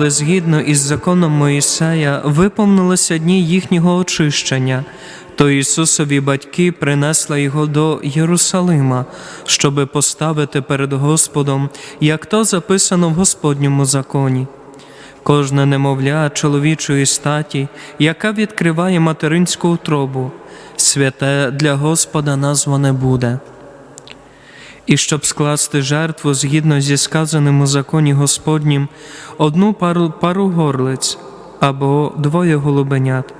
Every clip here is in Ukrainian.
Коли згідно із законом Моїсея виповнилися дні їхнього очищення, то Ісусові батьки принесли його до Єрусалима, щоби поставити перед Господом, як то записано в Господньому законі. Кожне немовля чоловічої статі, яка відкриває материнську утробу, святе для Господа назване буде. І щоб скласти жертву згідно зі сказаним у законі Господнім, одну пару, пару горлиць або двоє голубенят.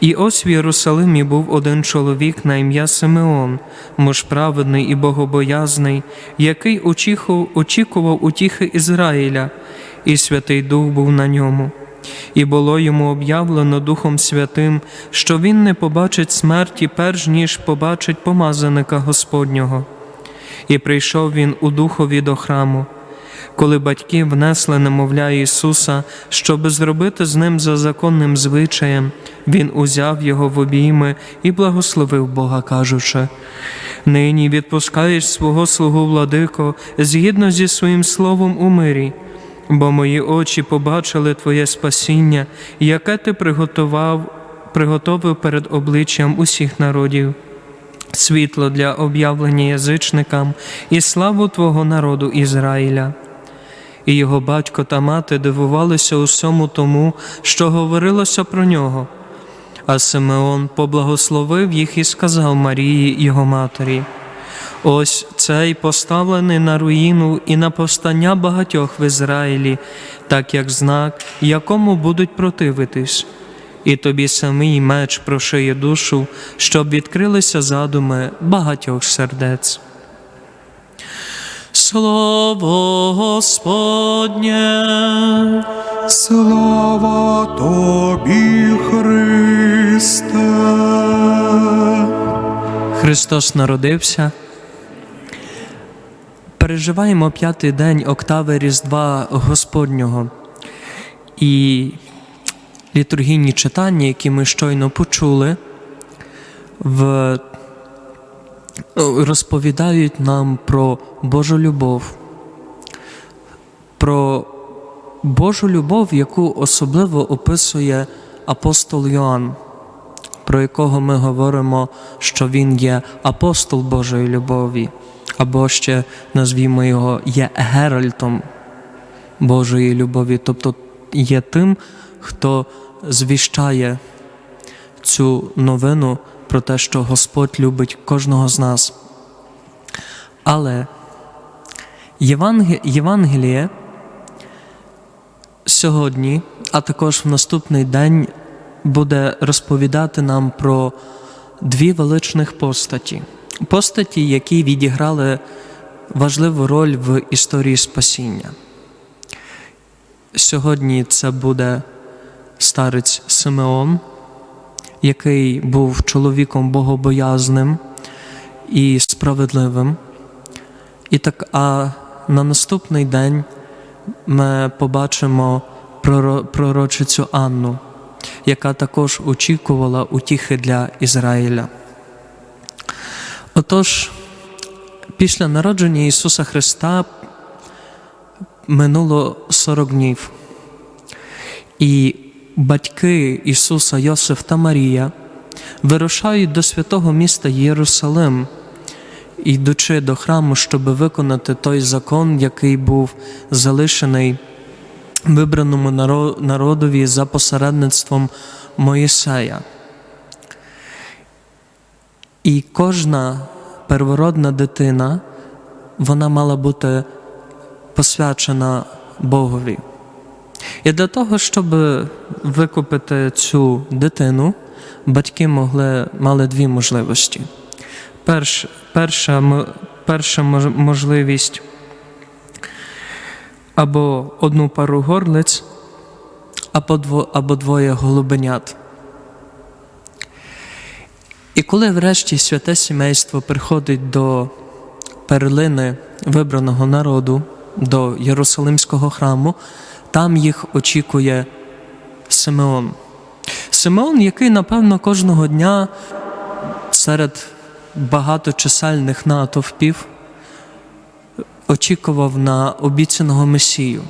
І ось в Єрусалимі був один чоловік на ім'я Симеон, муж праведний і богобоязний, який очіху- очікував утіхи Ізраїля, і Святий Дух був на ньому. І було йому об'явлено Духом Святим, що він не побачить смерті, перш ніж побачить помазаника Господнього. І прийшов він у духові до храму. Коли батьки внесли немовля Ісуса, щоби зробити з ним за законним звичаєм, Він узяв його в обійми і благословив Бога, кажучи: Нині відпускаєш свого слугу владико згідно зі своїм словом у мирі, бо мої очі побачили Твоє спасіння, яке ти приготував, приготовив перед обличчям усіх народів світло для об'явлення язичникам і славу Твого народу Ізраїля. І його батько та мати дивувалися усьому тому, що говорилося про нього. А Симеон поблагословив їх і сказав Марії, його матері: Ось цей поставлений на руїну і на повстання багатьох в Ізраїлі, так як знак, якому будуть противитись і тобі самий меч прошиє душу, щоб відкрилися задуми багатьох сердець. Слово Господнє, Слава тобі, Христе. Христос народився. Переживаємо п'ятий день октави Різдва Господнього. І літургійні читання, які ми щойно почули, в... розповідають нам про Божу любов, про Божу любов, яку особливо описує апостол Йоанн, про якого ми говоримо, що він є апостол Божої любові, або ще назвімо його є Геральтом Божої любові, тобто є тим, хто звіщає цю новину про те, що Господь любить кожного з нас. Але Євангеліє, сьогодні, а також в наступний день буде розповідати нам про дві величних постаті. Постаті, які відіграли важливу роль в історії спасіння. Сьогодні це буде старець Симеон, який був чоловіком богобоязним і справедливим. І так, а на наступний день ми побачимо пророчицю Анну, яка також очікувала утіхи для Ізраїля. Отож, після народження Ісуса Христа минуло 40 днів. І батьки Ісуса Йосиф та Марія вирушають до святого міста Єрусалим, йдучи до храму, щоб виконати той закон, який був залишений вибраному народові за посередництвом Моїсея. І кожна первородна дитина вона мала бути посвячена Богові. І для того, щоб викупити цю дитину, батьки могли, мали дві можливості. Перш, перша, перша можливість або одну пару горлиць, або, або двоє голубенят. І коли врешті святе сімейство приходить до перлини вибраного народу до Єрусалимського храму, там їх очікує Симеон. Симеон, який, напевно, кожного дня серед багаточисельних натовпів очікував на обіцяного Месію.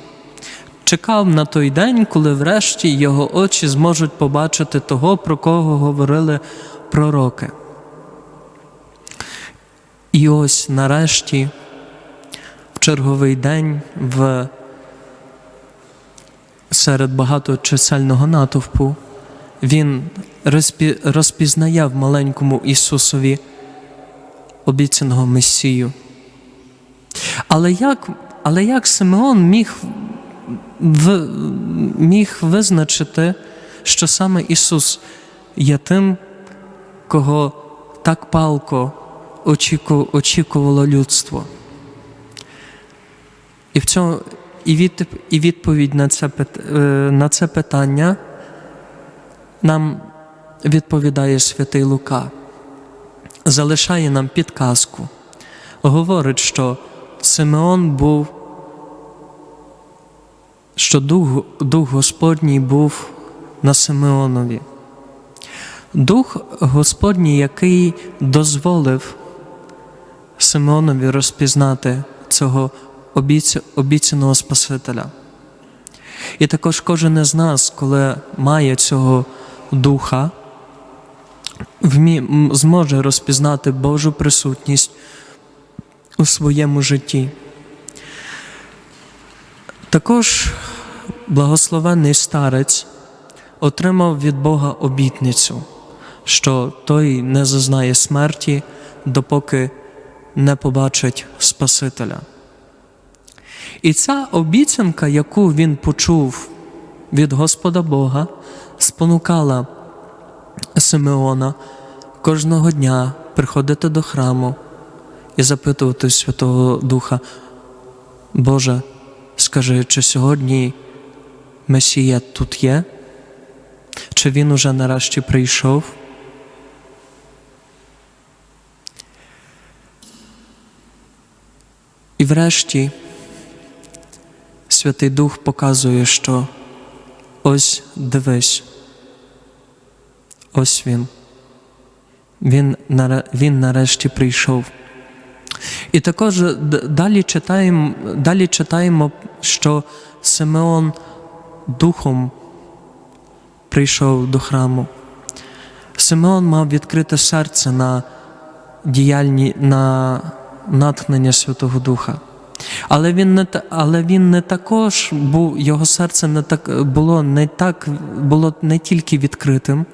Чекав на той день, коли врешті його очі зможуть побачити того, про кого говорили пророки. І ось нарешті, в черговий день, в серед багаточисельного натовпу, він розпі... розпізнає в маленькому Ісусові обіцяного Месію. Але як, але як Симеон міг, в, міг визначити, що саме Ісус є тим, кого так палко очіку, очікувало людство? І, в цьому, і, від, і відповідь на це, е, на це питання нам відповідає святий Лука, залишає нам підказку, говорить, що Симеон був, що Дух, Дух Господній був на Симеонові. Дух Господній, який дозволив Симеонові розпізнати цього обіцяного Спасителя. І також кожен із нас, коли має цього духа, зможе розпізнати Божу присутність у своєму житті. Також благословенний старець отримав від Бога обітницю, що той не зазнає смерті, допоки не побачить Спасителя. І ця обіцянка, яку він почув від Господа Бога, спонукала Симеона кожного дня приходити до храму і запитувати Святого Духа, Боже, скажи, чи сьогодні Месія тут є? Чи він уже нарешті прийшов? І врешті Святий Дух показує, що ось дивись, ось він. Він, він нарешті прийшов. І також далі читаємо, далі читаємо, що Симеон духом прийшов до храму. Симеон мав відкрите серце на діяльні, на натхнення Святого Духа. Але він не але він не також був, його серце не так було не так, було не тільки відкритим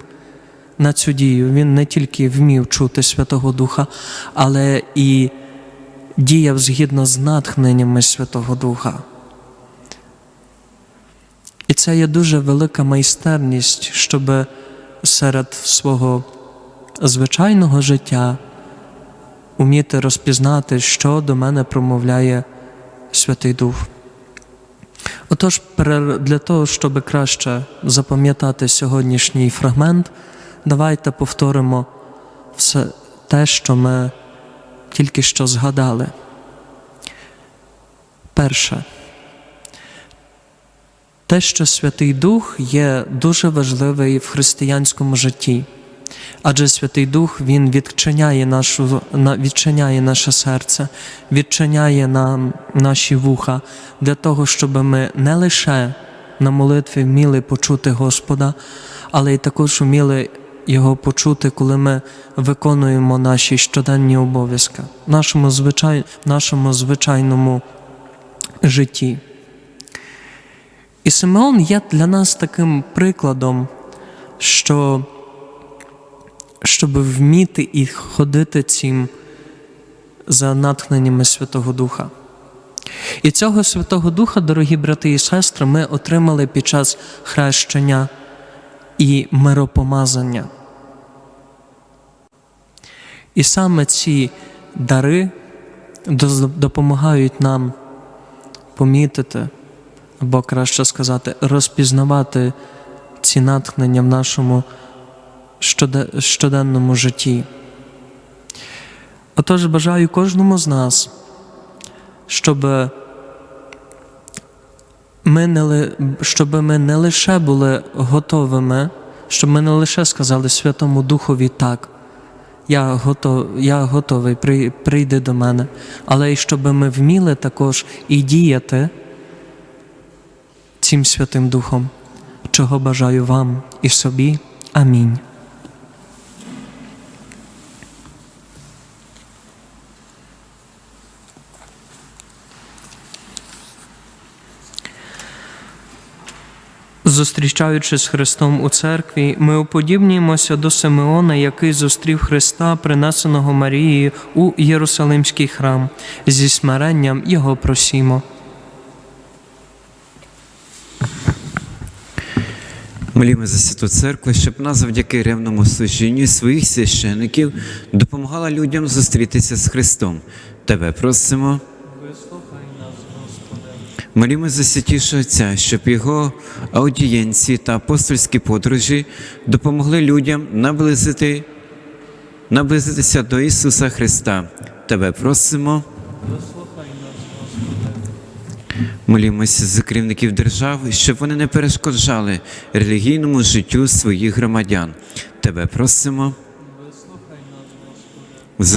на цю дію. Він не тільки вмів чути Святого Духа, але і діяв згідно з натхненнями Святого Духа. І це є дуже велика майстерність, щоб серед свого звичайного життя уміти розпізнати, що до мене промовляє Святий Дух. Отож, для того, щоб краще запам'ятати сьогоднішній фрагмент, давайте повторимо все те, що ми тільки що згадали. Перше. Те, що Святий Дух є дуже важливий в християнському житті, адже Святий Дух Він відчиняє, нашу, відчиняє наше серце, відчиняє нам наші вуха для того, щоб ми не лише на молитві вміли почути Господа, але й також вміли Його почути, коли ми виконуємо наші щоденні обов'язки в нашому, звичай, нашому звичайному житті. І Симеон є для нас таким прикладом, що щоб вміти і ходити цим за натхненнями Святого Духа. І цього Святого Духа, дорогі брати і сестри, ми отримали під час хрещення і миропомазання. І саме ці дари допомагають нам помітити, або краще сказати, розпізнавати ці натхнення в нашому щоде- щоденному житті. Отож, бажаю кожному з нас щоб ми не, щоб ми не лише були готовими, щоб ми не лише сказали Святому Духові так. Я, готов, я готовий, при- прийди до мене, але й щоб ми вміли також і діяти цим Святим Духом, чого бажаю вам і собі. Амінь. Зустрічаючись з Христом у церкві, ми уподібнюємося до Симеона, який зустрів Христа, принесеного Марією у Єрусалимський храм. Зі смиренням його просімо. Молімо за святу церкву, щоб вона завдяки ревному служінню своїх священиків допомагала людям зустрітися з Христом. Тебе просимо. Молімо за святішого Отця, щоб його аудієнції та апостольські подорожі допомогли людям наблизити, наблизитися до Ісуса Христа. Тебе просимо. Молімося за керівників держав, щоб вони не перешкоджали релігійному життю своїх громадян. Тебе просимо.